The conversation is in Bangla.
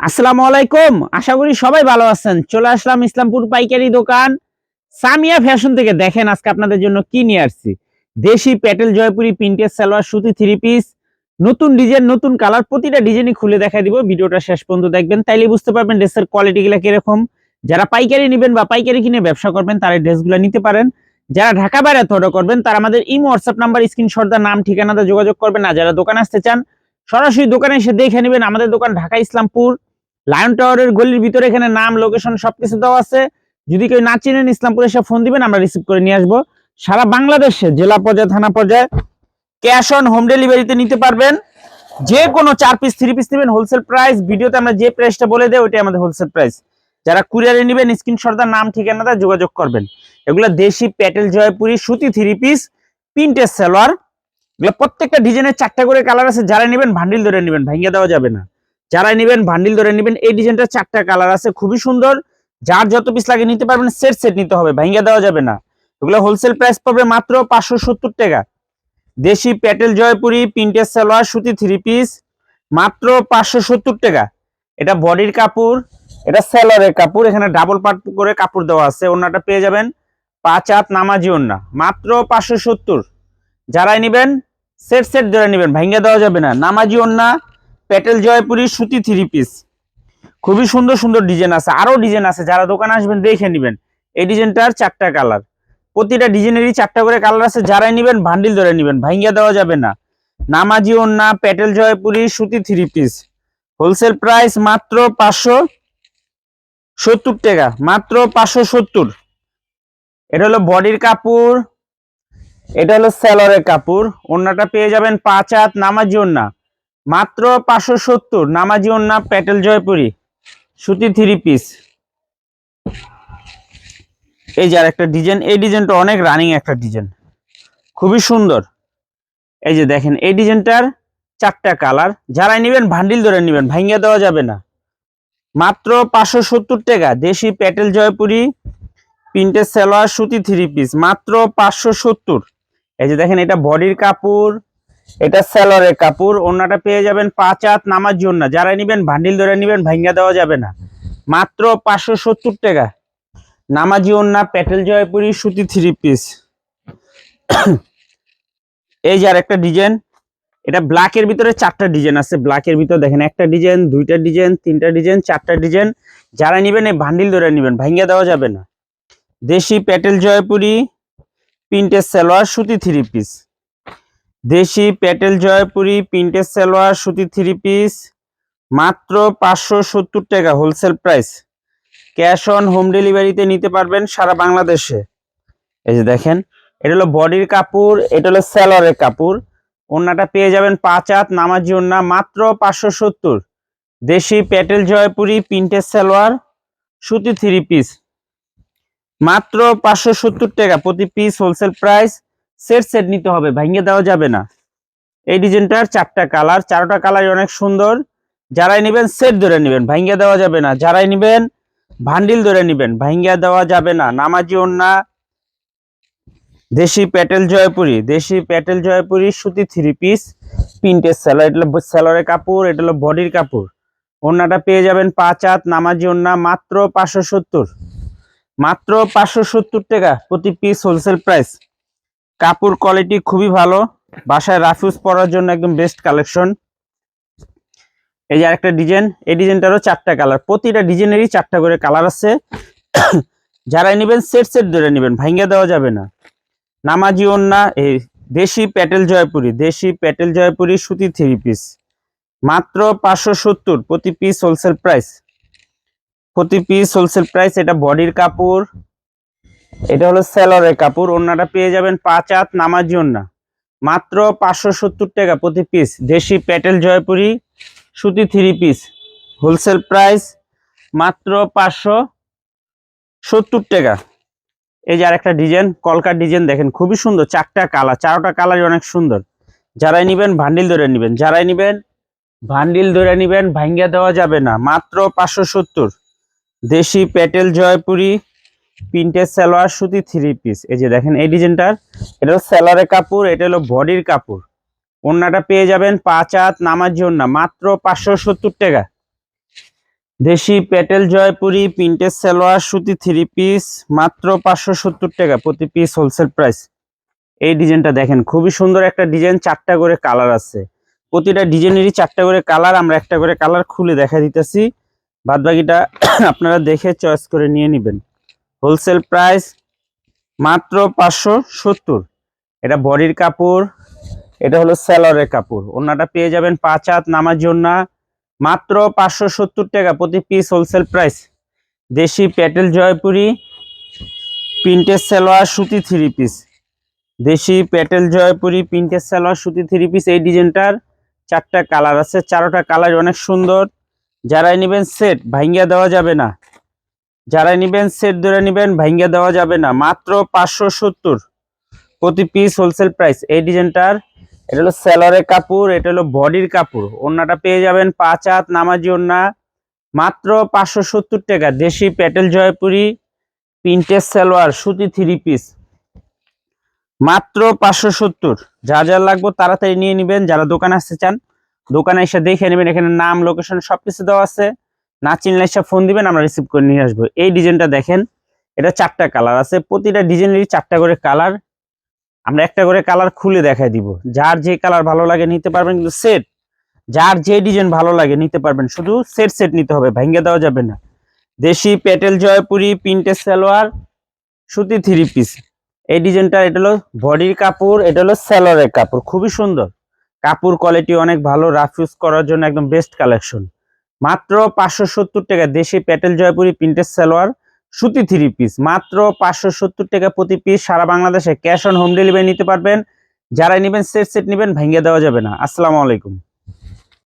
আসসালামু আলাইকুম। আশা করি সবাই ভালো আছেন। চলে আসলাম ইসলামপুর পাইকারি দোকান। সামিয়া ফ্যাশন থেকে দেখেন আজকে আপনাদের জন্য কি নিয়ে আসছি। দেশি প্যাটেল জয়পুরি প্রিন্টের সালোয়ার সুতি থ্রি পিস নতুন ডিজাইন, নতুন কালার, প্রতিটা ডিজাইনই খুলে দেখা দিব। ভিডিওটা শেষ পর্যন্ত দেখবেন তাইলে বুঝতে পারবেন ড্রেসের কোয়ালিটি গুলা কীরকম। যারা পাইকারি নেবেন বা পাইকারি কিনে ব্যবসা করবেন, তারা ড্রেসগুলো নিতে পারেন। যারা ঢাকা বাইরে অর্ডার করবেন, তারা আমাদের ইমো, হোয়াটসঅ্যাপ নাম্বার, স্ক্রিনশট, দা নাম, ঠিকানাতে যোগাযোগ করবেন। আর যারা দোকানে আসতে চান, সরাসরি দোকানে এসে দেখে নেবেন। আমাদের দোকান ঢাকা, ইসলামপুর। লায়ন টাওয়ারের গলির ভিতরে এখানে নাম লোকেশন সবকিছু দেওয়া আছে। যদি কেউ না চিনেন, ইসলামপুর এসে ফোন দিবেন, আমরা রিসিভ করে নিয়ে আসব। সারা বাংলাদেশে, জেলা পর্যায়ে, থানা পর্যায়ে ক্যাশ অন হোম ডেলিভারিতে নিতে পারবেন। যে কোনো চার পিস থ্রি পিস নেবেন হোলসেল প্রাইস ভিডিওতে আমরা যে প্রাইসটা বলে দেয় ওইটাই আমাদের হোলসেল প্রাইস যারা কুরিয়ারে নেবেন স্ক্রিনশটদার নাম ঠিকানাটা যোগাযোগ করবেন। এগুলো দেশি প্যাটেল জয়পুরি, সুতি থ্রি পিস প্রিন্টের সালোয়ার। এগুলো প্রত্যেকটা ডিজাইনের চারটা করে কালার আছে, যারা নেবেন ভান্ডিল ধরে নেবেন ভাঙিয়ে দেওয়া যাবে না। যারা নেবেন ভান্ডিল ধরে নেবেন, এই ডিজাইনটা চারটা কালার আছে, খুবই সুন্দর। যার যত পিস লাগে নিতে পারবেন সেট সেট নিতে হবে, ভাঙ্গিয়ে দেওয়া যাবে না। এগুলো হোলসেল প্রাইস পাবে মাত্র পাঁচশো সত্তর টাকা। দেশি প্যাটেল জয়পুরি প্রিন্টের সালোয়ার, সুতি থ্রি পিস মাত্র পাঁচশো সত্তর টাকা। এটা বডির কাপড়, এটা সেলরের কাপড়, এখানে ডাবল পার্ট করে কাপড় দেওয়া আছে ওনাটা পেয়ে যাবেন। পাঁচ হাত নামাজি ওন্না মাত্র পাঁচশো সত্তর। যারাই নেবেন সেট সেট ধরে নেবেন ভাঙ্গা দেওয়া যাবে না। নামাজি ওন্না প্যাটেল জয়পুরি সুতি থ্রি পিস খুবই সুন্দর সুন্দর ডিজাইন আছে। আরও ডিজাইন আছে। যারা দোকানে আসবেন, দেখে নেবেন। এই ডিজাইনটার চারটা কালার প্রতিটা ডিজাইনেরই চারটা করে কালার আছে। যারাই নেবেন ভান্ডিল ধরে নেবেন। ভাঙ্গা দেওয়া যাবে না। নামাজি ওন্না প্যাটেল জয়পুরি সুতি থ্রি পিস হোলসেল প্রাইস মাত্র পাঁচশো সত্তর টাকা। মাত্র পাঁচশো সত্তর। এটা হলো বডির কাপড়। এটা হলো স্যালোয়ারের কাপড়। ওন্নাটা পেয়ে যাবেন পাঁচ হাত নামাজি ওন্না মাত্র পাঁচশো সত্তর, নামাজি ওন্না প্যাটেল জয়পুরি, সুতি থ্রি পিস এই যে আর একটা ডিজাইন এই ডিজাইনটা অনেক রানিং একটা ডিজাইন খুবই সুন্দর। এই যে দেখেন, এই ডিজাইনটার চারটা কালার যারাই নেবেন ভান্ডিল ধরে নেবেন ভাঙ্গা দেওয়া যাবে না। মাত্র পাঁচশো সত্তর টাকা, দেশি প্যাটেল জয়পুরি, প্রিন্টের সালোয়ার, সুতি থ্রি পিস মাত্র পাঁচশো সত্তর। এই যে দেখেন, এটা বডির কাপড় এটা স্যালোয়ারের কাপড় ওনাটা পেয়ে যাবেন পাঁচ হাত নামার জন্য। যারা নিবেন ভান্ডিল ধরে নিবেন, ভাঙ্গা দেওয়া যাবে না। মাত্র পাঁচশো সত্তর টাকা। নামাজি ওন্না প্যাটেল জয়পুরি, সুতি থ্রি পিস এই যে আর একটা ডিজাইন। এটা ব্ল্যাকের ভিতরে চারটা ডিজাইন আছে। ব্ল্যাকের ভিতরে দেখেন, একটা ডিজাইন, দুইটা ডিজাইন, তিনটা ডিজাইন, চারটা ডিজাইন। যারা নিবেন, এই ভান্ডিল ধরে নিবেন, ভাঙ্গা দেওয়া যাবে না। দেশি প্যাটেল জয়পুরি, প্রিন্টের সালোয়ার, সুতি থ্রি পিস দেশি প্যাটেল জয়পুরি প্রিন্টের সালোয়ার, সুতি থ্রি পিস মাত্র পাঁচশো সত্তর টাকা wholesale price cash on home ডেলিভারিতে নিতে পারবেন সারা বাংলাদেশে। এই যে দেখেন, এটা হলো বডির কাপড়, এটা হলো স্যালোয়ারের কাপড়। ওন্নাটা পেয়ে যাবেন পাঁচ হাত, নামাজি ওন্না মাত্র পাঁচশো সত্তর। দেশি প্যাটেল জয়পুরি প্রিন্টের সালোয়ার, সুতি থ্রি পিস মাত্র পাঁচশো সত্তর টাকা প্রতি piece wholesale price set set নিতে হবে ভাঙ্গে দেওয়া যাবে না। এই ডিজাইনটার চারটা কালার, চারটা কালারই অনেক সুন্দর। যারাই নেবেন সেট ধরে নেবেন ভাঙ্গে দেওয়া যাবে না। যারাই নেবেন ভান্ডিল ধরে নেবেন ভাঙ্গা দেওয়া যাবে না। নামাজি ওন্না দেশি প্যাটেল জয়পুরি, দেশি প্যাটেল জয়পুরি, সুতি থ্রি পিস প্রিন্টের স্যালোয়ার এটা হলো স্যালোয়ারের কাপড়, এটা হলো বডির কাপড়। ওন্নাটা পেয়ে যাবেন পাঁচ হাত, নামাজি ওন্না মাত্র পাঁচশো সত্তর। মাত্র পাঁচশো সত্তর টাকা প্রতি পিস হোলসেল প্রাইস কাপড় কোয়ালিটি খুবই ভালো। বাসায় রাফিউজ পরার জন্য একদম বেস্ট কালেকশন এই যে আরেকটা ডিজাইন এই ডিজাইনটারও চারটা কালার প্রতিটা ডিজাইনেরই চারটা করে কালার আছে। যারাই নেবেন সেট সেট ধরে নেবেন, ভাঙ্গা দেওয়া যাবে না। নামাজি ওন্না, এই দেশি প্যাটেল জয়পুরি, দেশি প্যাটেল জয়পুরি সুতি থ্রি পিস মাত্র পাঁচশো সত্তর, প্রতি পিস হোলসেল প্রাইস প্রতি পিস হোলসেল প্রাইস এটা বডির কাপড়। এটা হলো সেলরের কাপড় ওন্নাটা পেয়ে যাবেন পাঁচ হাত নামাজি ওন্না মাত্র পাঁচশো সত্তর টাকা প্রতি পিস দেশি প্যাটেল জয়পুরি, সুতি থ্রি পিস হোলসেল প্রাইস মাত্র পাঁচশো সত্তর টাকা। এই যে আরেকটা ডিজাইন কলকার ডিজাইন দেখেন, খুবই সুন্দর, চারটা কালার, চারটা কালারই অনেক সুন্দর। যারাই নিবেন ভান্ডিল ধরে নিবেন। যারাই নিবেন ভান্ডিল ধরে নিবেন ভাঙ্গা দেওয়া যাবে না। মাত্র পাঁচশো সত্তর। দেশি প্যাটেল জয়পুরি প্রিন্টের সালোয়ার সুতি থ্রি পিস এই যে দেখেন, এই ডিজাইনটার, এটা হলো সালোয়ারের কাপড়, এটা হলো বডির কাপড়। ওন্নাটা পেয়ে যাবেন পাঁচ হাত নামার জন্য, মাত্র পাঁচশো সত্তর টাকা। দেশি প্যাটেল জয়পুরি প্রিন্টের সালোয়ার সুতি থ্রি পিস মাত্র পাঁচশো সত্তর টাকা প্রতি পিস হোলসেল প্রাইস এই ডিজাইনটা দেখেন, খুবই সুন্দর একটা ডিজাইন, চারটা করে কালার আছে। প্রতিটা ডিজাইনেরই চারটা করে কালার, আমরা একটা করে কালার খুলে দেখা দিতেছি। বাদবাকিটা আপনারা দেখে চয়েস করে নিয়ে নেবেন। হোলসেল প্রাইস মাত্র পাঁচশো সত্তর। এটা বডির কাপড়, এটা হলো স্যালোয়ারের কাপড়। ওনাটা পেয়ে যাবেন পাঁচ হাত নামার জন্য মাত্র পাঁচশো সত্তর টাকা প্রতি পিস হোলসেল প্রাইস। দেশি প্যাটেল জয়পুরি, প্রিন্টের সালোয়ার সুতি থ্রি পিস দেশি প্যাটেল জয়পুরি, প্রিন্টের সালোয়ার সুতি থ্রি পিস এই ডিজাইনটার চারটা কালার আছে, চারোটা কালার অনেক সুন্দর। যারাই নেবেন সেট ভাঙ্গিয়া দেওয়া যাবে না। যারাই নেবেন সেট ধরে নেবেন, ভাঙ্গিয়া দেওয়া যাবে না। মাত্র পাঁচশো সত্তর প্রতি পিস হোলসেল প্রাইস এই ডিজাইনটার এটা হলো স্যালোয়ারের কাপড়, এটা হলো বডির কাপড়। ওন্নাটা পেয়ে যাবেন পাঁচ হাত, নামাজি ওন্না মাত্র পাঁচশো সত্তর টাকা। দেশি প্যাটেল জয়পুরি, প্রিন্টের সালোয়ার, সুতি থ্রি পিস মাত্র পাঁচশো সত্তর। যা যা লাগবে তাড়াতাড়ি নিয়ে নেবেন। যারা দোকানে আসতে চান, দোকানে এসে দেখে নেবেন। এখানে নাম লোকেশন সবকিছু দেওয়া আছে। না চিনলে এসে ফোন দিবেন, আমরা রিসিভ করে নিয়ে আসব। এই ডিজাইনটা দেখেন, এটা চারটা কালার আছে। প্রতিটা ডিজাইনেরই চারটা করে কালার আমরা একটা করে কালার খুলে দেখাই দিব। যার যে কালার ভালো লাগে নিতে পারবেন কিন্তু সেট যার যে ডিজাইন ভালো লাগে নিতে পারবেন। শুধু সেট সেট নিতে হবে, ভেঙে দেওয়া যাবে না। দেশি পেটেল জয়পুরি, প্রিন্টের সালোয়ার, সুতি থ্রি পিস এই ডিজাইনটা এটা হলো বডির কাপড়, এটা হলো স্যালোয়ারের কাপড়। খুবই সুন্দর। কাপড় কোয়ালিটি অনেক ভালো রাফ ইউজ করার জন্য একদম বেস্ট কালেকশন মাত্র পাঁচশো সত্তর টাকা দেশি প্যাটেল জয়পুরি প্রিন্টের সালোয়ার, সুতি থ্রি পিস মাত্র পাঁচশো সত্তর টাকা প্রতি পিস সারা বাংলাদেশে ক্যাশ অন হোম ডেলিভারি নিতে পারবেন। যারাই নেবেন সেট সেট নেবেন ভেঙে দেওয়া যাবে না। আসসালামু আলাইকুম।